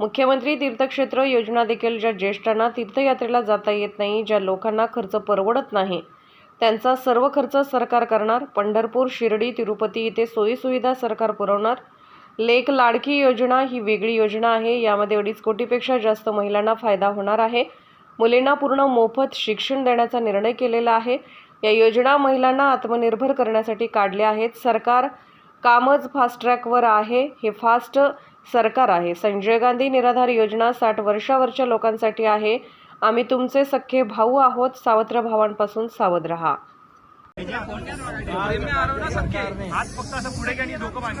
मुख्यमंत्री तीर्थक्षेत्र योजना देखील ज्या ज्येष्ठांना तीर्थयात्रेला जाता येत नाही ज्या लोकांना खर्च परवडत नाही त्यांचा सर्व खर्च सरकार करणार. पंढरपूर शिर्डी तिरुपती इथे सोयीसुविधा सरकार पुरवणार. लेक लाडकी योजना ही वेगळी योजना आहे. यामध्ये अडीच कोटीपेक्षा जास्त महिलांना फायदा होणार आहे. मुलींना पूर्ण मोफत शिक्षण देण्याचा निर्णय केलेला आहे. या योजना महिलांना आत्मनिर्भर करण्यासाठी काढल्या आहेत. सरकार कामच फास्ट ट्रॅकवर आहे. हे फास्ट सरकार आहे. संजय गांधी निराधार योजना साठ वर्षावरच्या लोकांसाठी आहे. आम्ही तुमचे सख्खे भाऊ आहोत. सावत्र भावांपासून सावध रहा.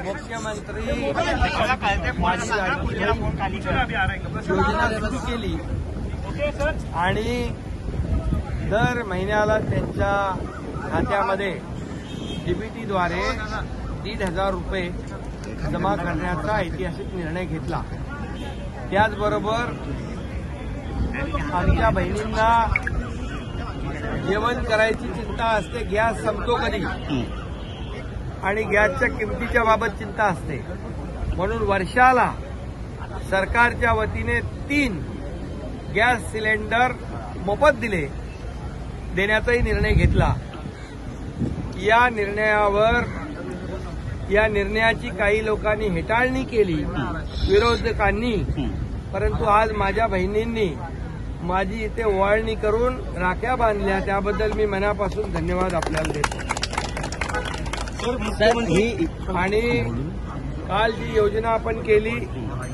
मुख्यमंत्री है योजना सुरू केली. आणि दर महिन्याला त्यांच्या खात्यामध्ये डीबीटीद्वारे दीड हजार रुपये जमा करण्याचा ऐतिहासिक निर्णय घेतला. त्याचबरोबर आमच्या बहिणींना जेवण करायची चिंता असते गॅस संपतो कधी? आणि गॅसच्या किमतीच्या बाबत चिंता असते. म्हणून वर्षाला सरकारच्या वतीने तीन गॅस सिलेंडर मोफत दिले देण्याचाही निर्णय घेतला. या निर्णयावर या निर्णयाची काही लोकांनी हेटाळणी केली विरोधकांनी. परंतु आज माझ्या बहिणींनी माझी इथे ओवाळणी करून राख्या बांधल्या त्याबद्दल मी मनापासून धन्यवाद आपल्याला देतो. आणि काल जी योजना आपण केली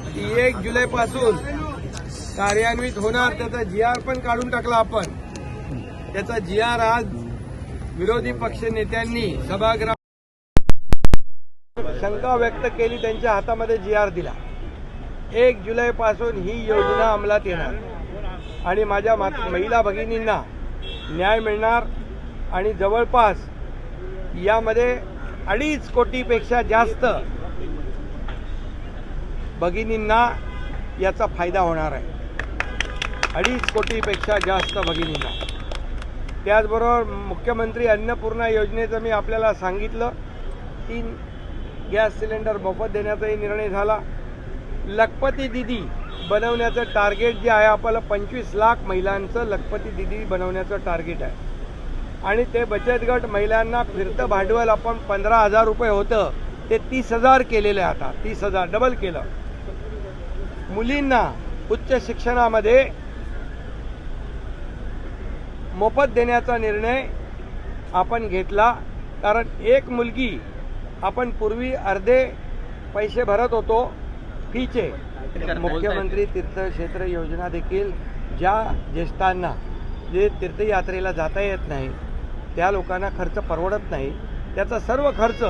ती एक जुलैपासून कार्यान्वित होणार त्याचा जी आर पण काढून टाकला आपण. त्याचा जी आर आज विरोधी पक्ष नेत्यांनी सभागृह शंका व्यक्त केली त्यांच्या हातामध्ये जी आर दिला. एक जुलैपासून ही योजना अंमलात येणार. आणि माझ्या मात- महिला भगिनींना न्याय मिळणार आणि जवळपास यामध्ये अडीच कोटीपेक्षा जास्त भगिनींना याचा फायदा होणार आहे. अडीच कोटीपेक्षा जास्त भगिनींना. त्याचबरोबर मुख्यमंत्री अन्नपूर्णा योजनेचं मी आपल्याला सांगितलं तीन गॅस सिलेंडर मोफत देण्याचाही निर्णय झाला. लखपती दिदी बनवण्याचं टार्गेट जे आहे आपल्याला पंचवीस लाख महिलांचं लखपती दिदी बनवण्याचं टार्गेट आहे. आणि ते बचत गट महिलांना फिरतं भांडवल आपण पंधरा हजार रुपये होतं ते तीस हजार केलेलं आहे आता. तीस हजार डबल केलं. मुलींना उच्च शिक्षणामध्ये मोफत देण्याचा निर्णय आपण घेतला कारण एक मुलगी आपण पूर्वी अर्धे पैसे भरत होतो. फीचे. मुख्यमंत्री तीर्थक्षेत्र योजना देखील ज्या ज्येष्ठांना जे तीर्थयात्रेला जाता येत नाही त्या लोकांना खर्च परवडत नाही. त्याचा सर्व खर्च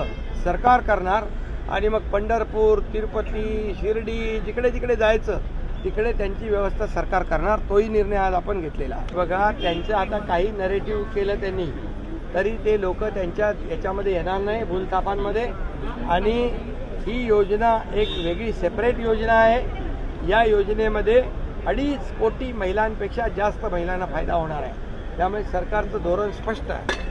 सरकार करणार आणि मग पंढरपूर तिरुपती शिर्डी जिकडे जिकडे जायचं तिकडे त्यांची व्यवस्था सरकार करणार. तोही निर्णय आज आपण घेतलेला. बघा त्यांचं आता काही नरेटिव्ह केलं त्यांनी. तरी ते लोक त्यांच्या याच्यामध्ये येणार नाही भूलथापांमध्ये. आणि ही योजना एक वेगळी सेपरेट योजना आहे. या योजनेमध्ये अडीच कोटी महिलांपेक्षा जास्त महिलांना फायदा होणार आहे. त्यामुळे सरकारचं धोरण स्पष्ट आहे.